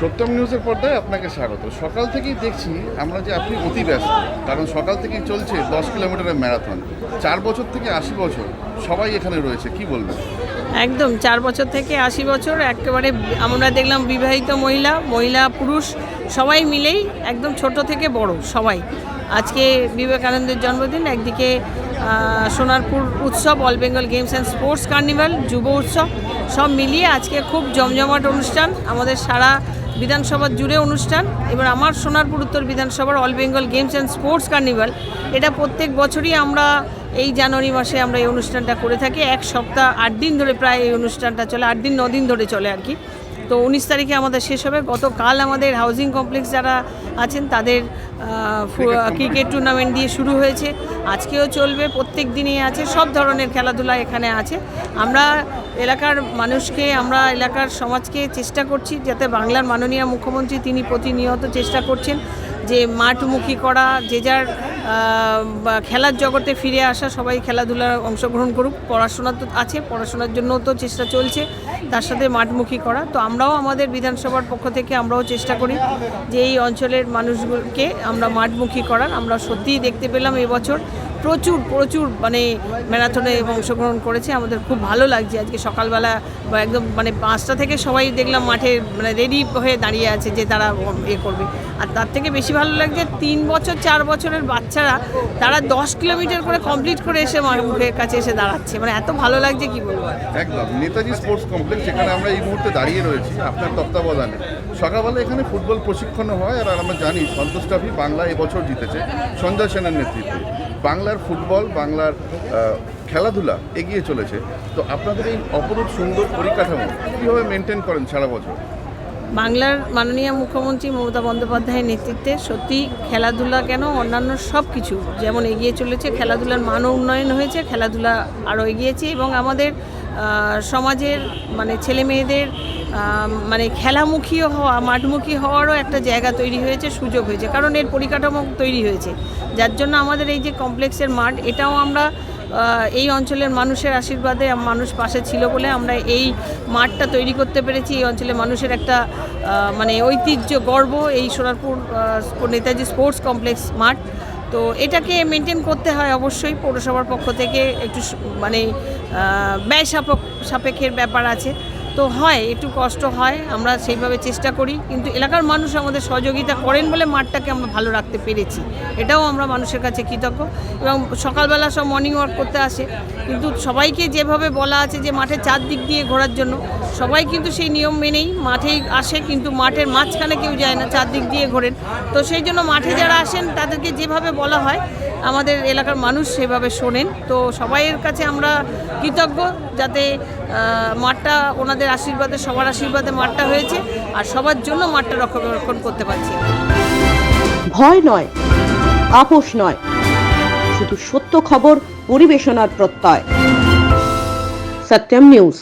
সত্যম নিউজের পর্দায় আপনাকে স্বাগত। সকাল থেকেই দেখছি আমরা যে আপনি অতি ব্যস্ত, কারণ সকাল থেকেই চলছে দশ কিলোমিটারের ম্যারাথন। চার বছর থেকে আশি বছর সবাই এখানে রয়েছে, কি বলবেন? একদম, চার বছর থেকে আশি বছর একেবারে আমরা দেখলাম বিবাহিত মহিলা মহিলা, পুরুষ, সবাই মিলেই একদম ছোট থেকে বড়, সবাই। আজকে বিবেকানন্দের জন্মদিন, একদিকে সোনারপুর উৎসব, all Bengal games and sports carnival, যুব উৎসব, সব মিলিয়ে আজকে খুব জমজমাট অনুষ্ঠান। আমাদের সারা বিধানসভা জুড়ে অনুষ্ঠান, এবার আমার সোনারপুর উত্তর বিধানসভার all Bengal games and sports carnival এটা প্রত্যেক বছরই আমরা এই জানুয়ারি মাসে আমরা এই অনুষ্ঠানটা করে থাকি। এক সপ্তাহ, আট দিন ধরে প্রায় এই অনুষ্ঠানটা চলে, আট দিন দিন ধরে চলে আর কি। তো উনিশ তারিখে আমাদের শেষ হবে। গতকাল আমাদের হাউজিং কমপ্লেক্স যারা আছেন, তাদের ক্রিকেট টুর্নামেন্ট দিয়ে শুরু হয়েছে। আজকেও চলবে প্রত্যেক দিনই আছে সব ধরনের খেলাধুলা এখানে আছে। আমরা এলাকার মানুষকে আমরা এলাকার সমাজকে চেষ্টা করছি যাতে বাংলার মাননীয় মুখ্যমন্ত্রী তিনি প্রতিনিয়ত চেষ্টা করছেন যে মাঠমুখী করা যে যার খেলার জগতে ফিরে আসা, সবাই খেলাধুলায় অংশগ্রহণ করুক। পড়াশোনা তো আছে, পড়াশোনার জন্য তো চেষ্টা চলছে, তার সাথে মাঠমুখী করা। তো আমরাও আমাদের বিধানসভার পক্ষ থেকে আমরাও চেষ্টা করি যে এই অঞ্চলের মানুষগুলোকে আমরা মাঠমুখী করার। আমরা সত্যিই দেখতে পেলাম এবছর প্রচুর প্রচুর মানে ম্যারাথনে অংশগ্রহণ করেছে। আমাদের খুব ভালো লাগছে আজকে সকালবেলা বা একদম মানে পাঁচটা থেকে সবাই দেখলাম মাঠে মানে রেডি হয়ে দাঁড়িয়ে আছে যে তারা এ করবে। আর তার থেকে বেশি ভালো লাগছে তিন বছর, চার বছরের বাচ্চারা, তারা দশ কিলোমিটার করে কমপ্লিট করে এসে মুখের কাছে এসে দাঁড়াচ্ছে। মানে এত ভালো লাগছে কি বলব? একদম। নেতাজি স্পোর্টস কমপ্লেক্স যেখানে আমরা এই মুহূর্তে দাঁড়িয়ে রয়েছি, আপনার তত্ত্বাবধানে। সকালবেলা এখানে ফুটবল প্রশিক্ষণ হয়, আর আমরা জানি সন্তোষ ট্রফি বাংলা এবছর জিতেছে সঞ্জয় সেনের নেতৃত্বে। বাংলার ফুটবল, বাংলার খেলাধুলা এগিয়ে চলেছে। তো আপনাদের এই অপরূপ সুন্দর পরিকাঠামো কীভাবে মেনটেন করেন সারা বছর? বাংলার মাননীয় মুখ্যমন্ত্রী মমতা বন্দ্যোপাধ্যায়ের নেতৃত্বে সত্যি খেলাধুলা কেন অন্যান্য সব কিছু যেমন এগিয়ে চলেছে, খেলাধুলার মানও উন্নয়ন হয়েছে, খেলাধুলা আরও এগিয়েছে এবং আমাদের সমাজের মানে ছেলে মেয়েদের মানে খেলামুখী হওয়া, মাঠমুখী হওয়ারও একটা জায়গা তৈরি হয়েছে, সুযোগ হয়েছে। কারণ এর পরিকাঠামো তৈরি হয়েছে। যার জন্য আমাদের এই যে কমপ্লেক্সের মাঠ, এটাও আমরা এই অঞ্চলের মানুষের আশীর্বাদে মানুষ পাশে ছিল বলে আমরা এই মাঠটা তৈরি করতে পেরেছি। এই অঞ্চলের মানুষের একটা মানে ঐতিহ্য, গর্ব। এই সোনারপুর নেতাজি স্পোর্টস কমপ্লেক্স মাঠ তো এটাকে মেনটেন করতে হয় অবশ্যই, পৌরসভার পক্ষ থেকে একটু মানে ব্যয় সাপেক্ষ সাপেক্ষের ব্যাপার আছে। তো হয়, একটু কষ্ট হয়, আমরা সেইভাবে চেষ্টা করি। কিন্তু এলাকার মানুষ আমাদের সহযোগিতা করেন বলে মাঠটাকে আমরা ভালো রাখতে পেরেছি। এটাও আমরা মানুষের কাছে কৃতজ্ঞ। এবং সকালবেলা সব মর্নিং ওয়াক করতে আসে। কিন্তু সবাইকে যেভাবে বলা আছে যে মাঠের চারদিক দিয়ে ঘোরার জন্য, সবাই কিন্তু সেই নিয়ম মেনেই মাঠেই আসে। কিন্তু মাঠের মাঝখানে কেউ যায় না, চারদিক দিয়ে ঘোরেন। তো সেই জন্য মাঠে যারা আসেন, তাদেরকে যেভাবে বলা হয় আমাদের এলাকার মানুষ সেভাবে শোনেন। তো সবাইয়ের কাছে আমরা কৃতজ্ঞ যাতে মাঠটা ওনাদের আশীর্বাদে, সবার আশীর্বাদে মাঠটা হয়েছে আর সবার জন্য মাঠটা রক্ষণাবেক্ষণ করতে পারছি। ভয় নয়, আপোষ নয়, শুধু সত্য খবর পরিবেশনার প্রত্যয়। সত্যম নিউজ।